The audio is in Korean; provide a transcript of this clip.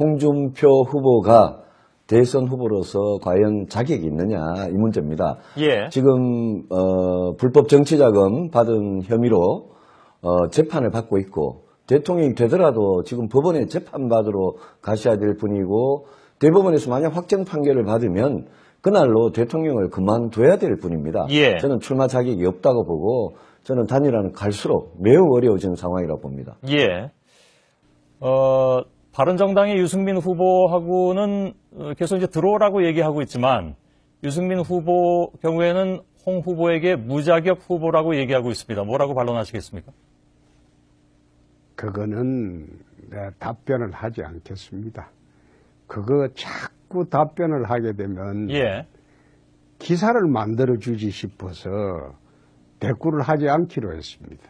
홍준표 후보가 대선 후보로서 과연 자격이 있느냐 이 문제입니다. 예. 지금 어, 불법 정치자금 받은 혐의로 어, 재판을 받고 있고 대통령이 되더라도 지금 법원에 재판받으러 가셔야 될 분이고 대법원에서 만약 확정 판결을 받으면 그날로 대통령을 그만둬야 될 분입니다. 예. 저는 출마 자격이 없다고 보고 저는 단일화는 갈수록 매우 어려워지는 상황이라고 봅니다. 예. 어, 바른정당의 유승민 후보하고는 어, 계속 이제 들어오라고 얘기하고 있지만 유승민 후보 경우에는 홍 후보에게 무자격 후보라고 얘기하고 있습니다. 뭐라고 반론하시겠습니까? 그거는 내 답변을 하지 않겠습니다. 그거 자꾸 답변을 하게 되면 예. 기사를 만들어 주지 싶어서 대꾸를 하지 않기로 했습니다.